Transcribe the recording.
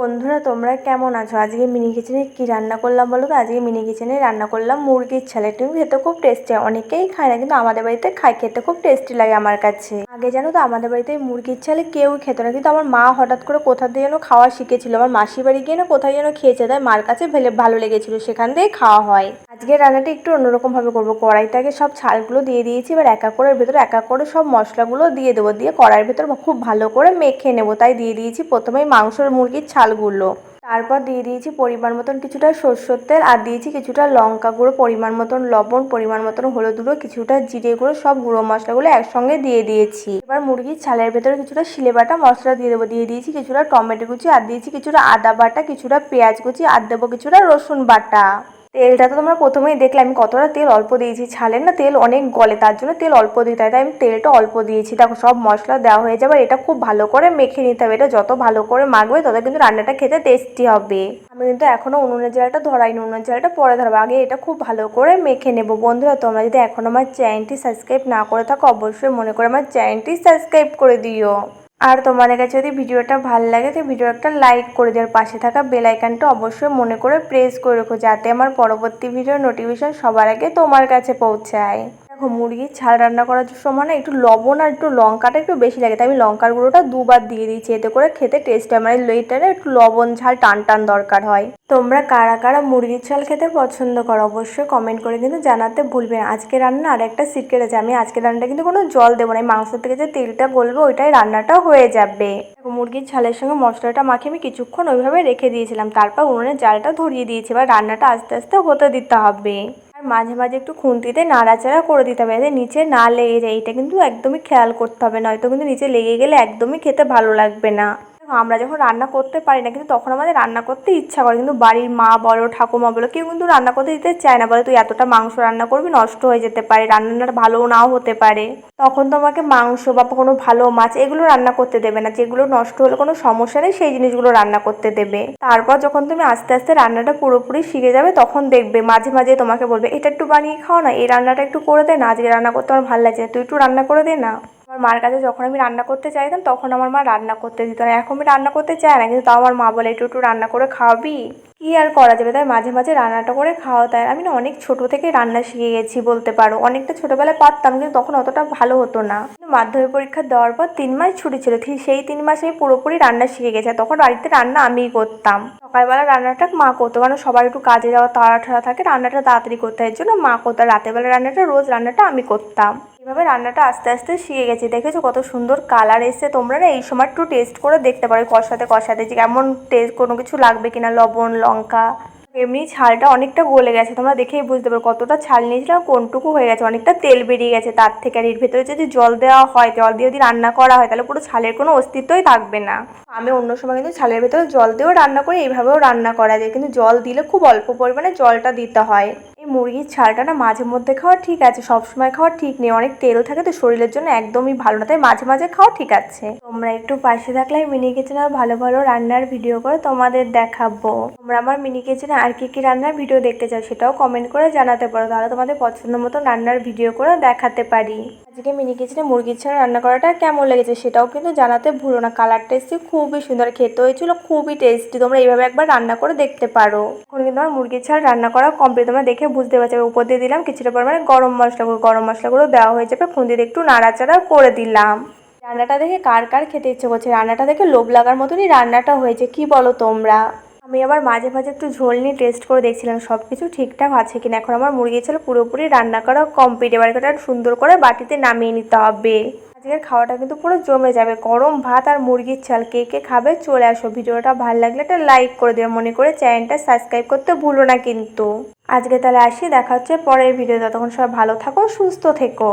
বন্ধুরা, তোমরা কেমন আছো? আজকে মিনি কিচেনে কী রান্না করলাম বলো তো? আজকে মিনি কিচেনে রান্না করলাম মুরগির ছালে তুমি খেতে খুব টেস্টি অনেকেই খায় না, কিন্তু আমাদের বাড়িতে খায়, খেতে খুব টেস্টি লাগে আমার কাছে। আগে জানো তো, আমাদের বাড়িতে মুরগির ছালে কেউ খেত না। কিন্তু আমার মা হঠাৎ করে কোথা দিয়ে যেন খাওয়া শিখেছিল। আমার মাসির বাড়ি গিয়ে না কোথায় যেন খেয়েছে, তাই মার কাছে ভেলে ভালো লেগেছিল, সেখান থেকে খাওয়া হয়। আজকে রান্নাটা একটু অন্যরকম ভাবে করব। কড়াইটাকে সব ছালগুলো দিয়ে দিয়েছি, এবার একা করে ভেতরে একা করে সব মশলাগুলো দিয়ে দেবো। দিয়ে কড়াইয়ের ভেতর খুব ভালো করে মেখে নেব। তাই দিয়ে দিয়েছি প্রথমেই মাংসর মুরগির ছালগুলো তারপর দিয়ে দিয়েছি পরিমাণ মতন কিছুটা সর্ষের তেল, আর দিয়েছি কিছুটা লঙ্কা গুঁড়ো, পরিমাণ মতন লবণ, পরিমাণ মতন হলুদ গুঁড়ো, কিছুটা জিরে গুঁড়ো, সব গুঁড়ো মশলাগুলো একসঙ্গে দিয়ে দিয়েছি। এবার মুরগির ছালের ভেতরে কিছুটা শিলে বাটা মশলা দিয়ে দেবো, দিয়ে দিয়েছি কিছুটা টমেটো কুচি, আর দিয়েছি কিছুটা আদা বাটা, কিছুটা পেঁয়াজ কুচি, আর দেবো কিছুটা রসুন বাটা। তেলটা তো তোমরা প্রথমেই দেখলে, আমি কতটা তেল অল্প দিয়েছি। ছালের না তেল অনেক গলে, তার জন্য তেল অল্প দিতে হয়। তাই আমি তেলটা অল্প দিয়েছি। দেখো, সব মশলা দেওয়া হয়ে যাবে এটা খুব ভালো করে মেখে নিতে হবে। এটা যত ভালো করে মাখবে, তত কিন্তু রান্নাটা খেতে টেস্টি হবে। আমি কিন্তু এখনও উনুনের জালটা ধরাইনি উনুনের জালটা পরে ধরবো। আগে এটা খুব ভালো করে মেখে নেব। বন্ধুরা, তোমরা যদি এখন আমার চ্যানেলটি সাবস্ক্রাইব না করে থাকো, অবশ্যই মনে করে আমার চ্যানেলটি সাবস্ক্রাইব করে দিও। আর তোমাদের কাছে যদি ভিডিওটা ভালো লাগে, তো ভিডিও একটা লাইক করে দেওয়ার পাশে থাকা বেল আইকনটা অবশ্যই মনে করে প্রেস করে রেখো, যাতে আমার পরবর্তী ভিডিওর নোটিফিকেশন সবার আগে তোমার কাছে পৌঁছায়। মুরগির ছাল রান্না করার সময় না একটু লবণ আর একটু লঙ্কাটা একটু বেশি লাগে। তাই আমি লঙ্কার গুঁড়োটা দুবার দিয়ে দিয়েছি, এতে করে খেতে টেস্ট হয় মানে লেটারে একটু লবণ, ঝাল, টান টান দরকার হয়। তোমরা কারা কারা মুরগির ছাল খেতে পছন্দ করো অবশ্যই কমেন্ট করে কিন্তু জানাতে ভুলবে না। আজকে রান্না আর একটা সিক্রেট আছে। আমি আজকে রান্নাটা কিন্তু কোনো জল দেবো না। মাংস থেকে যে তেলটা গলবে, ওইটাই রান্নাটা হয়ে যাবে। মুরগির ছালের সঙ্গে মশলাটা মাখিয়ে আমি কিছুক্ষণ ওইভাবে রেখে দিয়েছিলাম। তারপর উনুনে জালটা ধরিয়ে দিয়েছি। এবার রান্নাটা আস্তে আস্তে হতে দিতে হবে। আর মাঝে মাঝে একটু খুন্তিতে নাড়াচাড়া করে দিতে হবে। যাতে নিচে না লেগে যায়। এটা কিন্তু একদমই খেয়াল করতে হবে। নয়তো কিন্তু নিচে লেগে গেলে একদমই খেতে ভালো লাগবে না। আমরা যখন রান্না করতে পারি না, কিন্তু তখন আমাদের রান্না করতে ইচ্ছা করে। কিন্তু বাড়ির মা বলো, ঠাকুমা বলো, কেউ কিন্তু রান্না করতে দিতে চায় না। বলে, তুই এতটা মাংস রান্না করবি, নষ্ট হয়ে যেতে পারে, রান্নাটা ভালোও নাও হতে পারে। তখন তোমাকে মাংস বা কোনো ভালো মাছ এগুলো রান্না করতে দেবে না। যেগুলো নষ্ট হলে কোনো সমস্যা নেই, সেই জিনিসগুলো রান্না করতে দেবে। তারপর যখন তুমি আস্তে আস্তে রান্নাটা পুরোপুরি শিখে যাবে, তখন দেখবে, মাঝে মাঝে তোমাকে বলবে, এটা একটু বানিয়ে খাও না, এই রান্নাটা একটু করে দে না, আজকে রান্না করতে আমার ভালো লাগছে তুই একটু রান্না করে দে না। আমার মার কাছে যখন আমি রান্না করতে চাইতাম, তখন আমার মা রান্না করতে দিত। না এখন আমি রান্না করতে চাই না, কিন্তু তাও আমার মা বলে, একটু একটু রান্না করে খাওয়াবি কি আর করা যাবে? তাই মাঝে মাঝে রান্নাটা করে খাওয়া তাই। আমি না অনেক ছোট থেকে রান্না শিখে গেছি বলতে পারো। অনেকটা ছোটোবেলায় পারতাম, কিন্তু তখন অতটা ভালো হতো না। মাধ্যমিক পরীক্ষা দেওয়ার পর তিন মাস ছুটি ছিল। সেই তিন মাসে আমি পুরোপুরি রান্না শিখে গেছি। তখন বাড়িতে রান্না আমিই করতাম। সকালবেলা রান্নাটা মা করতো। কারণ সবার একটু কাজে যাওয়া তাড়া ঠাড়া থাকে, রান্নাটা তাড়াতাড়ি করতে হয়। জন্য মা করতো। রাতেরবেলা রান্নাটা, রোজ রান্নাটা আমি করতাম। এভাবে রান্নাটা আস্তে আস্তে শিখে গেছি। দেখেছ কত সুন্দর কালার এসে তোমরা না এই সময় একটু টেস্ট করে দেখতে পারো। কষাতে কষাতে যে কেমন টেস্ট কোনো কিছু লাগবে কিনা? লবণ, লঙ্কা। এমনি ছালটা অনেকটা গলে গেছে, তোমরা দেখেই বুঝতে পারো কতটা ছাল নিয়েছিলাম কোনটুকু হয়ে গেছে, অনেকটা তেল বেরিয়ে গেছে তার থেকে। আর এর ভেতরে যদি জল দেওয়া হয়, জল দিয়ে যদি রান্না করা হয়, তাহলে পুরো ছালের কোনো অস্তিত্বই থাকবে না। আমি অন্য সময় কিন্তু ছালের ভেতরে জল দিয়েও রান্না করি, এইভাবেও রান্না করা যায়। কিন্তু জল দিলে খুব অল্প পরিমাণে জলটা দিতে হয়। মুরগির ছালটা না মাঝে মধ্যে খাওয়া ঠিক আছে, সবসময় খাওয়া ঠিক নেই। অনেক তেল থাকে তো শরীরের জন্য একদমই ভালো না, তাই মাঝে মাঝে খাওয়া ঠিক আছে। তোমরা একটু পাশে থাকলে মিনি কিচেনে ভালো ভালো রান্নার ভিডিও করে তোমাদের দেখাবো। তোমরা আমার মিনি কিচেনে আর কি কি রান্নার ভিডিও দেখতে চাও সেটাও কমেন্ট করে জানাতে পারো, তাহলে তোমাদের পছন্দ মতো রান্নার ভিডিও করে দেখাতে পারি। আজকে মিনি কিচেনে মুরগির ছাড়া রান্না করাটা কেমন লেগেছে সেটাও কিন্তু জানাতে ভুলো না। কালার টেস্টি খুবই সুন্দর খেতে হয়েছিল, খুবই টেস্টি তোমরা এইভাবে একবার রান্না করে দেখতে পারো। এখন কিন্তু আমার মুরগির ছাড় রান্না করা কমপ্লিট তোমরা দেখে বুঝতে পারছ। উপর দিয়ে দিলাম, কিছুটা পরিমাণে গরম মশলাগুলো গরম মশলাগুলো দেওয়া হয়ে যাবে দিয়ে একটু নাড়াচাড়া করে দিলাম। রান্নাটা দেখে কার কার খেতে ইচ্ছে করছে? রান্নাটা দেখে লোভ লাগার মতনই রান্নাটা হয়েছে, কি বলো তোমরা? আমি আবার মাঝে মাঝে একটু ঝোল নিয়ে টেস্ট করে দেখছিলাম সব কিছু ঠিকঠাক আছে কিনা? এখন আমার মুরগি ছিল পুরোপুরি রান্না করা কমপ্লিট এবার এটা সুন্দর করে বাটিতে নামিয়ে নিতে হবে। আজকের খাওয়াটা কিন্তু পুরো জমে যাবে, গরম ভাত আর মুরগির চাল, কে কে খাবে চলে আসো। ভিডিওটা ভালো লাগলে একটা লাইক করে দেবে মনে করে চ্যানেলটা সাবস্ক্রাইব করতে ভুলো না কিন্তু। আজকে তাহলে আসি, দেখা হচ্ছে পরের ভিডিও ততক্ষণ সবাই ভালো থাকো, সুস্থ থেকো।